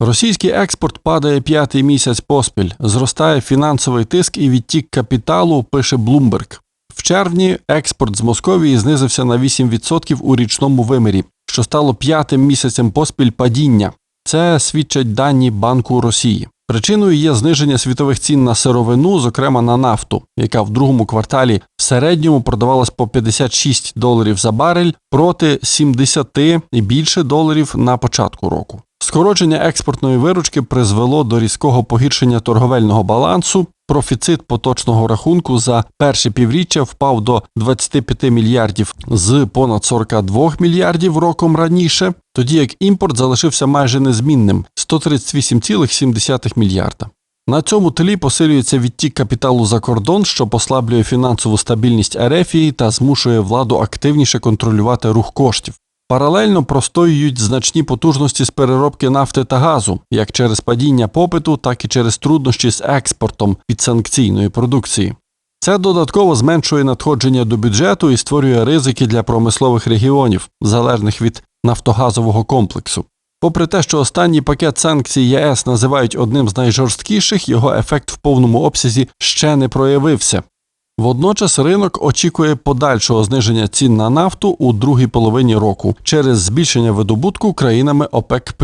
Російський експорт падає п'ятий місяць поспіль, зростає фінансовий тиск і відтік капіталу, пише Bloomberg. В червні експорт з Московії знизився на 8% у річному вимірі, що стало п'ятим місяцем поспіль падіння. Це свідчать дані Банку Росії. Причиною є зниження світових цін на сировину, зокрема на нафту, яка в другому кварталі в середньому продавалась по 56 доларів за барель проти 70 і більше доларів на початку року. Скорочення експортної виручки призвело до різкого погіршення торговельного балансу. Профіцит поточного рахунку за перше півріччя впав до 25 мільярдів з понад 42 мільярдів роком раніше, тоді як імпорт залишився майже незмінним 138,7 мільярда. На цьому тлі посилюється відтік капіталу за кордон, що послаблює фінансову стабільність Ерефії та змушує владу активніше контролювати рух коштів. Паралельно простоюють значні потужності з переробки нафти та газу, як через падіння попиту, так і через труднощі з експортом підсанкційної продукції. Це додатково зменшує надходження до бюджету і створює ризики для промислових регіонів, залежних від нафтогазового комплексу. Попри те, що останній пакет санкцій ЄС називають одним з найжорсткіших, його ефект в повному обсязі ще не проявився. Водночас ринок очікує подальшого зниження цін на нафту у другій половині року через збільшення видобутку країнами ОПЕК+,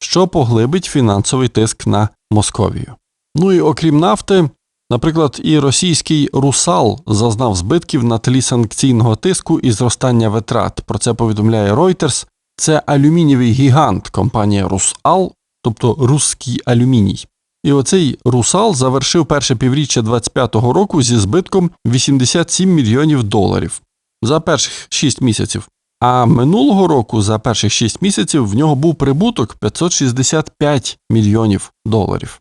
що поглибить фінансовий тиск на Московію. Ну і окрім нафти, наприклад, і російський Русал зазнав збитків на тлі санкційного тиску і зростання витрат. Про це повідомляє Reuters. Це алюмінієвий гігант компанія Русал, тобто Руський алюміній. І оцей Русал завершив перше півріччя 25-го року зі збитком 87 мільйонів доларів за перших 6 місяців. А минулого року за перших 6 місяців в нього був прибуток 565 мільйонів доларів.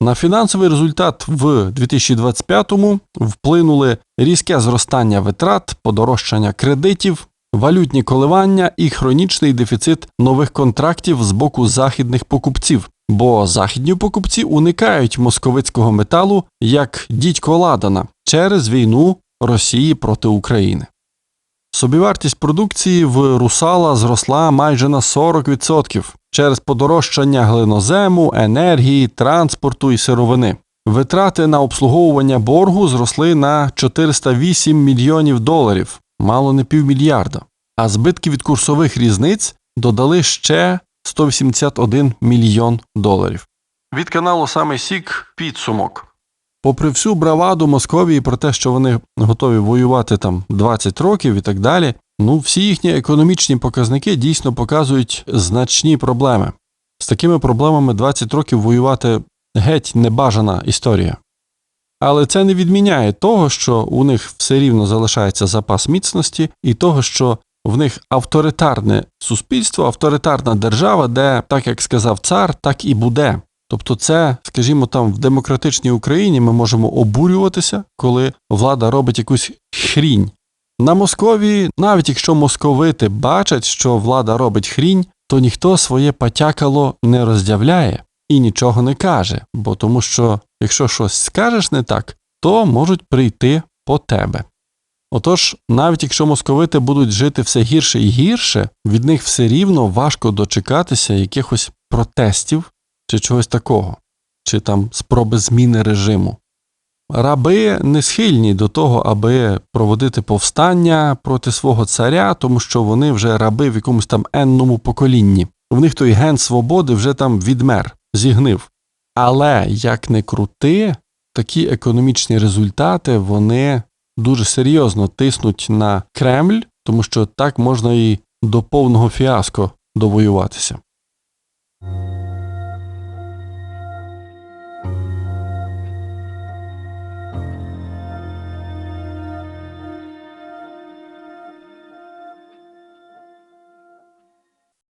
На фінансовий результат в 2025-му вплинули різке зростання витрат, подорожчання кредитів, валютні коливання і хронічний дефіцит нових контрактів з боку західних покупців, бо західні покупці уникають московицького металу як дідько ладана через війну Росії проти України. Собівартість продукції в Русала зросла майже на 40% через подорожчання глинозему, енергії, транспорту і сировини. Витрати на обслуговування боргу зросли на 408 мільйонів доларів, мало не півмільярда. А збитки від курсових різниць додали ще 181 мільйон доларів. Від каналу саме Сік підсумок. Попри всю браваду Московії про те, що вони готові воювати там 20 років і так далі, ну всі їхні економічні показники дійсно показують значні проблеми. З такими проблемами 20 років воювати геть небажана історія. Але це не відміняє того, що у них все рівно залишається запас міцності, і того, що в них авторитарне суспільство, авторитарна держава, де, так як сказав цар, так і буде. Тобто, це, скажімо, там в демократичній Україні ми можемо обурюватися, коли влада робить якусь хрінь. На Московії, навіть якщо московити бачать, що влада робить хрінь, то ніхто своє патякало не роздявляє і нічого не каже, бо тому що якщо щось скажеш не так, то можуть прийти по тебе. Отож, навіть якщо московити будуть жити все гірше і гірше, від них все рівно важко дочекатися якихось протестів чи чогось такого, чи там спроби зміни режиму. Раби не схильні до того, аби проводити повстання проти свого царя, тому що вони вже раби в якомусь там енному поколінні. В них той ген свободи вже там відмер, зігнив. Але як не крути, такі економічні результати вони дуже серйозно тиснуть на Кремль, тому що так можна і до повного фіаско довоюватися.